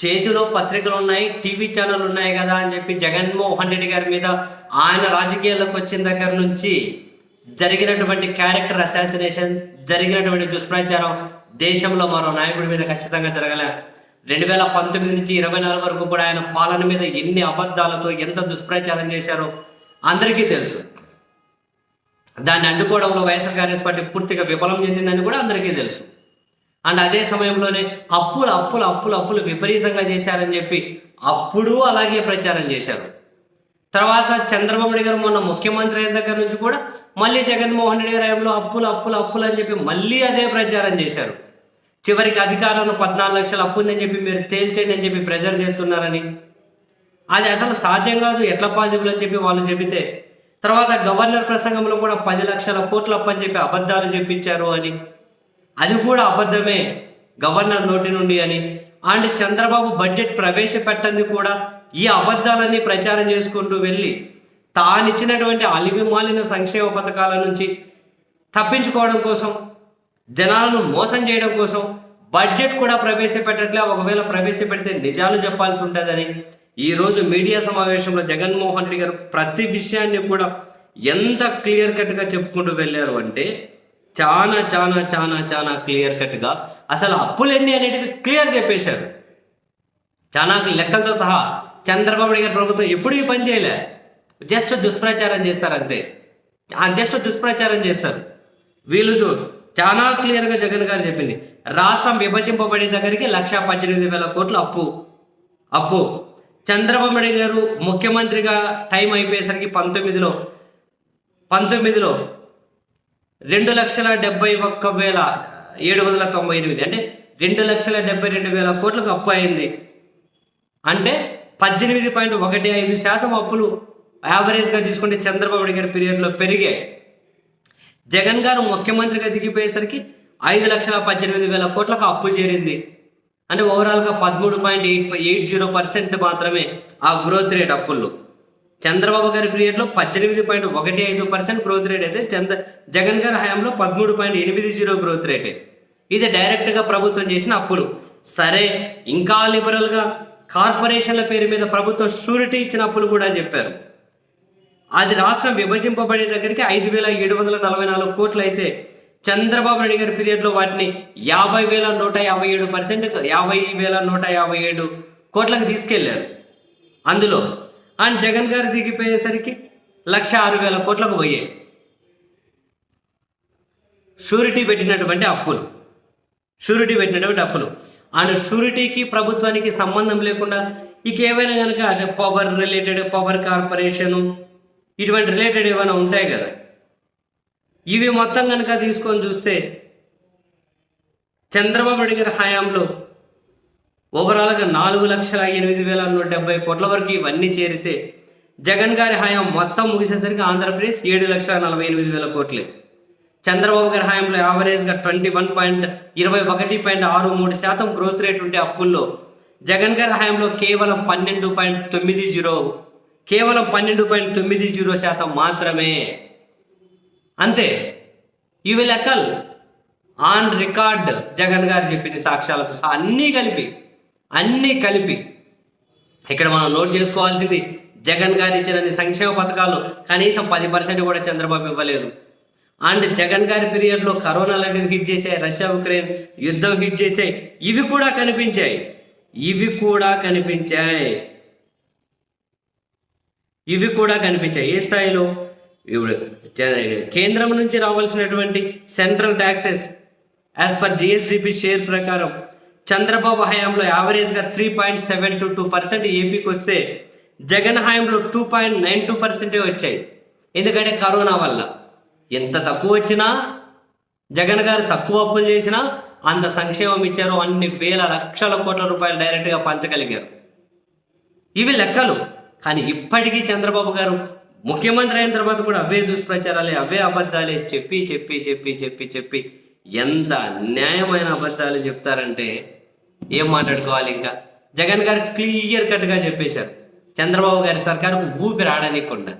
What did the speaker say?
చేతిలో పత్రికలు ఉన్నాయి టీవీ ఛానల్ ఉన్నాయి కదా అని చెప్పి జగన్మోహన్ రెడ్డి గారి మీద ఆయన రాజకీయాల్లోకి వచ్చిన దగ్గర నుంచి జరిగినటువంటి క్యారెక్టర్ అసాసినేషన్ జరిగినటువంటి దుష్ప్రచారం దేశంలో మరో నాయకుడి మీద ఖచ్చితంగా జరగలే. రెండు వేల పంతొమ్మిది నుంచి ఇరవై నాలుగు వరకు కూడా ఆయన పాలన మీద ఎన్ని అబద్ధాలతో ఎంత దుష్ప్రచారం చేశారో అందరికీ తెలుసు. దాన్ని అడ్డుకోవడంలో వైఎస్ఆర్ కాంగ్రెస్ పార్టీ పూర్తిగా విఫలం చెందిందని కూడా అందరికీ తెలుసు. అండ్ అదే సమయంలోనే అప్పులు అప్పులు అప్పులు అప్పులు విపరీతంగా చేశారని చెప్పి అప్పుడు అలాగే ప్రచారం చేశారు. తర్వాత చంద్రబాబు నాయుడు గారు మొన్న ముఖ్యమంత్రి అయిన దగ్గర నుంచి కూడా మళ్ళీ జగన్మోహన్ రెడ్డి గారి హయాంలో అప్పులు అప్పులు అప్పులు అని చెప్పి మళ్ళీ అదే ప్రచారం చేశారు. చివరికి అధికారంలో పద్నాలుగు లక్షలు అప్పు ఉందని చెప్పి మీరు తేల్చేయండి అని చెప్పి ప్రెజర్ చేస్తున్నారని. అది అసలు సాధ్యం కాదు ఎట్లా పాజిబుల్ అని చెప్పి వాళ్ళు చెబితే తర్వాత గవర్నర్ ప్రసంగంలో కూడా పది లక్షల కోట్లు అప్పని చెప్పి అబద్ధాలు చెప్పించారు అని. అది కూడా అబద్ధమే. గవర్నర్ నోటి నుండి అని. అండ్ చంద్రబాబు బడ్జెట్ ప్రవేశపెట్టంది కూడా ఈ అబద్ధాలన్నీ ప్రచారం చేసుకుంటూ వెళ్ళి తానిచ్చినటువంటి అలివిమాలిన సంక్షేమ పథకాల నుంచి తప్పించుకోవడం కోసం జనాలను మోసం చేయడం కోసం బడ్జెట్ కూడా ప్రవేశపెట్టట్లే. ఒకవేళ ప్రవేశపెడితే నిజాలు చెప్పాల్సి ఉంటుందని. ఈరోజు మీడియా సమావేశంలో జగన్మోహన్ రెడ్డి గారు ప్రతి విషయాన్ని కూడా ఎంత క్లియర్ కట్గా చెప్పుకుంటూ వెళ్ళారు అంటే చాలా చాలా చాలా చాలా క్లియర్ కట్గా అసలు అప్పులు ఎన్ని అనేటివి క్లియర్ చెప్పేశారు. చాలా లెక్కలతో సహా చంద్రబాబు గారి ప్రభుత్వం ఎప్పుడు ఈ పని చేయలే. జస్ట్ దుష్ప్రచారం చేస్తారు అంతే. జస్ట్ దుష్ప్రచారం చేస్తారు. వీళ్ళు చూ చాలా క్లియర్గా జగన్ గారు చెప్పింది. రాష్ట్రం విభజింపబడే దగ్గరికి లక్ష పద్దెనిమిది వేల కోట్లు అప్పు. అప్పు. చంద్రబాబు నాయుడు గారు ముఖ్యమంత్రిగా టైం అయిపోయేసరికి పంతొమ్మిదిలో పంతొమ్మిదిలో రెండు లక్షల డెబ్బై ఒక్క వేల ఏడు వందల తొంభై ఎనిమిది. అంటే రెండు లక్షల డెబ్బై రెండు వేల కోట్లకు అప్పు అయింది. అంటే పద్దెనిమిది పాయింట్ ఒకటి ఐదు శాతం అప్పులు యావరేజ్గా తీసుకుంటే చంద్రబాబు నాయుడు గారి పీరియడ్లో పెరిగాయి. జగన్ గారు ముఖ్యమంత్రిగా దిగిపోయేసరికి ఐదు లక్షల పద్దెనిమిది వేల కోట్లకు అప్పు చేరింది. అంటే ఓవరాల్గా పదమూడు point eight eight zero percent మాత్రమే ఆ గ్రోత్ రేట్ అప్పుల్లో చంద్రబాబు గారి పీరియడ్లో పద్దెనిమిది పాయింట్ ఒకటి ఐదు పర్సెంట్ గ్రోత్ రేట్ అయితే చంద్ర జగన్ గారి హయాంలో పదమూడు పాయింట్ ఎనిమిది జీరో గ్రోత్ రేట్ ఇది డైరెక్ట్గా ప్రభుత్వం చేసిన అప్పులు. సరే ఇంకా లిబరల్గా కార్పొరేషన్ల పేరు మీద ప్రభుత్వం షూరిటీ ఇచ్చిన అప్పులు కూడా చెప్పారు. అది రాష్ట్రం విభజింపబడే దగ్గరికి ఐదు వేల ఏడు వందల నలభై నాలుగు కోట్లు అయితే చంద్రబాబు నాయుడు గారి పీరియడ్లో వాటిని యాభై వేల నూట యాభై ఏడు పర్సెంట్ యాభై వేల నూట యాభై ఏడు కోట్లకు తీసుకెళ్ళారు. అందులో అండ్ జగన్ గారు దిగిపోయేసరికి లక్ష ఆరు వేల కోట్లకు పోయాయి షూరిటీ పెట్టినటువంటి అప్పులు. షూరిటీ పెట్టినటువంటి అప్పులు. అండ్ షూరిటీకి ప్రభుత్వానికి సంబంధం లేకుండా ఇక ఏవైనా కనుక అంటే పవర్ రిలేటెడ్ పవర్ కార్పొరేషను ఇటువంటి రిలేటెడ్ ఏమైనా ఉంటాయి కదా. ఇవి మొత్తం కనుక తీసుకొని చూస్తే చంద్రబాబు నాయుడు గారి హయాంలో ఓవరాల్గా నాలుగు లక్షల ఎనిమిది వేల నూట డెబ్బై కోట్ల వరకు ఇవన్నీ చేరితే జగన్ గారి హయాం మొత్తం ముగిసేసరికి ఆంధ్రప్రదేశ్ ఏడు లక్షల నలభై ఎనిమిది వేల కోట్లే. చంద్రబాబు గారి హయాంలో యావరేజ్గా ట్వంటీ వన్ పాయింట్ ఇరవై ఒకటి పాయింట్ ఆరు మూడు శాతం గ్రోత్ రేట్ ఉంటే అప్పుల్లో జగన్ గారి హయాంలో కేవలం పన్నెండు పాయింట్ తొమ్మిది జీరో కేవలం పన్నెండు పాయింట్ తొమ్మిది జీరో శాతం మాత్రమే. అంతే. ఇవి లెక్కలు. ఆన్ రికార్డ్ జగన్ గారు చెప్పింది సాక్ష్యాలతో అన్నీ కలిపి అన్నీ కలిపి ఇక్కడ మనం నోట్ చేసుకోవాల్సింది జగన్ గారు ఇచ్చిన సంక్షేమ పథకాలు కనీసం పది పర్సెంట్ కూడా చంద్రబాబు ఇవ్వలేదు. అండ్ జగన్ గారి పీరియడ్లో కరోనా లాంటివి హిట్ చేశాయి రష్యా ఉక్రెయిన్ యుద్ధం హిట్ చేశాయి. ఇవి కూడా కనిపించాయి. ఇవి కూడా కనిపించాయి. ఇవి కూడా కనిపించాయి. ఏ స్థాయిలో? ఇప్పుడు కేంద్రం నుంచి రావాల్సినటువంటి central taxes as per GSDP share ప్రకారం చంద్రబాబు హయాంలో యావరేజ్గా three point seven two two percent ఏపీకి వస్తే జగన్ హయాంలో టూ పాయింట్ నైన్ టూ పర్సెంటే వచ్చాయి. ఎందుకంటే కరోనా వల్ల. ఎంత తక్కువ వచ్చినా జగన్ గారు తక్కువ అప్పులు చేసినా అంత సంక్షేమం ఇచ్చారు అన్ని వేల లక్షల కోట్ల రూపాయలు డైరెక్ట్గా పంచగలిగారు. ఇవి లెక్కలు. కానీ ఇప్పటికీ చంద్రబాబు గారు ముఖ్యమంత్రి అయిన తర్వాత కూడా అవే దుష్ప్రచారాలే అవే అబద్ధాలే చెప్పి చెప్పి చెప్పి చెప్పి చెప్పి ఎంత న్యాయమైన అబద్ధాలు చెప్తారంటే ఏం మాట్లాడుకోవాలి ఇంకా? జగన్ గారు క్లియర్ కట్గా చెప్పేశారు. చంద్రబాబు గారి సర్కారుకు ఊపిరి ఆడనికుండా